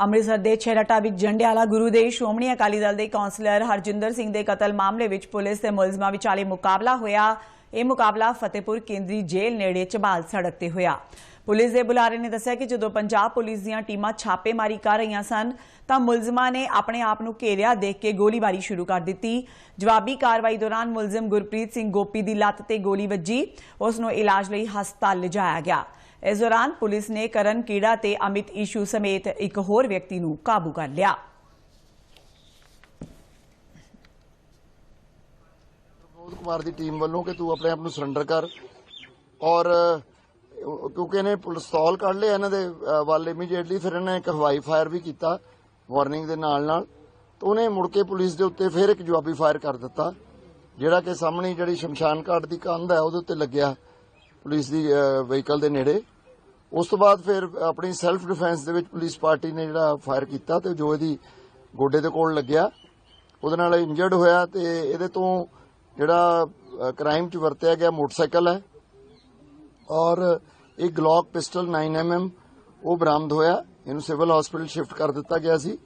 ਅੰਮ੍ਰਿਤਸਰ ਦੇ ਛੇਰਟਾ ਵਿੱਚ ਜੰਡਿਆਲਾ ਗੁਰੂ ਦੇ ਸ਼੍ਰੋਮਣੀ ਅਕਾਲੀ ਦਲ ਦੇ ਕੌਂਸਲਰ ਹਰਜਿੰਦਰ ਸਿੰਘ ਦੇ ਕਤਲ ਮਾਮਲੇ ਵਿੱਚ ਪੁਲਿਸ ਤੇ ਮੁਲਜ਼ਮਾਂ ਵਿਚਾਲੇ ਮੁਕਾਬਲਾ ਹੋਇਆ। ਇਹ ਮੁਕਾਬਲਾ ਫਤਿਹਪੁਰ ਕੇਂਦਰੀ ਜੇਲ੍ਹ ਨੇੜੇ ਚਬਾਲ ਸੜਕ ਤੇ ਹੋਇਆ। ਪੁਲਿਸ ਦੇ ਬੁਲਾਰੇ ਨੇ ਦੱਸਿਆ ਕਿ ਜਦੋਂ ਪੰਜਾਬ ਪੁਲਿਸ ਦੀਆਂ ਟੀਮਾਂ ਛਾਪੇਮਾਰੀ ਕਰ ਰਹੀਆਂ ਸਨ, ਤਾਂ ਮੁਲਜ਼ਮਾਂ ਨੇ ਆਪਣੇ ਆਪ ਨੂੰ ਘੇਰਿਆ, ਦੇਖ ਕੇ ਗੋਲੀਬਾਰੀ ਸ਼ੁਰੂ ਕਰ ਦਿੱਤੀ। ਜਵਾਬੀ ਕਾਰਵਾਈ ਦੌਰਾਨ ਮੁਲਜ਼ਮ ਗੁਰਪ੍ਰੀਤ ਸਿੰਘ ਗੋਪੀ ਦੀ ਲੱਤ ਤੇ ਗੋਲੀ ਵੱਜੀ। ਉਸ ਨੂੰ ਇਲਾਜ ਲਈ ਹਸਪਤਾਲ ਲਿਜਾਇਆ ਗਿਆ। ਇਸ ਦੌਰਾਨ ਪੁਲਿਸ ਨੇ ਕਰਨ ਕੀੜਾ ਤੇ ਅਮਿਤ ਈਸ਼ੂ ਸਮੇਤ ਇੱਕ ਹੋਰ ਵਿਅਕਤੀ ਨੂੰ ਕਾਬੂ ਕਰ ਲਿਆ। ਪ੍ਰਮੋਦ ਕੁਮਾਰ ਦੀ ਟੀਮ ਵੱਲੋਂ ਕਿ ਤੂੰ ਆਪਣੇ ਆਪ ਨੂੰ ਸਰੈਂਡਰ ਕਰ ਔਰ ਕਿਉਂਕਿ ਇਹਨੇ ਪਿਸਤੌਲ ਕੱਢ ਲਿਆ ਇਹਨਾਂ ਦੇ ਵੱਲ ਇਮੀਡੀਏਟਲੀ ਫਿਰ ਇਹਨੇ ਇੱਕ ਹਵਾਈ ਫਾਇਰ ਵੀ ਕੀਤਾ ਵਾਰਨਿੰਗ ਦੇ ਨਾਲ ਨਾਲ। ਤਾਂ ਉਹਨੇ ਮੁੜ ਕੇ ਪੁਲਿਸ ਦੇ ਉੱਤੇ ਫਿਰ ਇੱਕ ਜਵਾਬੀ ਫਾਇਰ ਕਰ ਦਿੱਤਾ, ਜਿਹੜਾ ਕਿ ਸਾਹਮਣੇ ਜਿਹੜੀ ਸ਼ਮਸ਼ਾਨ ਘਾਟ ਦੀ ਕੰਧ ਹੈ ਉਹਦੇ ਉੱਤੇ ਲੱਗਿਆ ਪੁਲਿਸ ਦੀ ਵਹੀਕਲ ਦੇ ਨੇੜੇ। ਉਸ ਤੋਂ ਬਾਅਦ ਫਿਰ ਆਪਣੀ ਸੈਲਫ ਡਿਫੈਂਸ ਦੇ ਵਿੱਚ ਪੁਲਿਸ ਪਾਰਟੀ ਨੇ ਜਿਹੜਾ ਫਾਇਰ ਕੀਤਾ ਤੇ ਜੋ ਇਹਦੀ ਗੋਡੇ ਦੇ ਕੋਲ ਲੱਗਿਆ, ਉਹਦੇ ਨਾਲ ਇੰਜਰਡ ਹੋਇਆ ਤੇ ਇਹਦੇ ਤੋਂ ਜਿਹੜਾ ਕ੍ਰਾਈਮ 'ਚ ਵਰਤਿਆ ਗਿਆ ਮੋਟਰਸਾਈਕਲ ਹੈ ਔਰ ਇੱਕ ਗਲੌਕ ਪਿਸਟਲ 9mm ਉਹ ਬਰਾਮਦ ਹੋਇਆ, ਇਹਨੂੰ ਸਿਵਲ ਹਸਪੀਟਲ ਸ਼ਿਫਟ ਕਰ ਦਿੱਤਾ ਗਿਆ ਸੀ।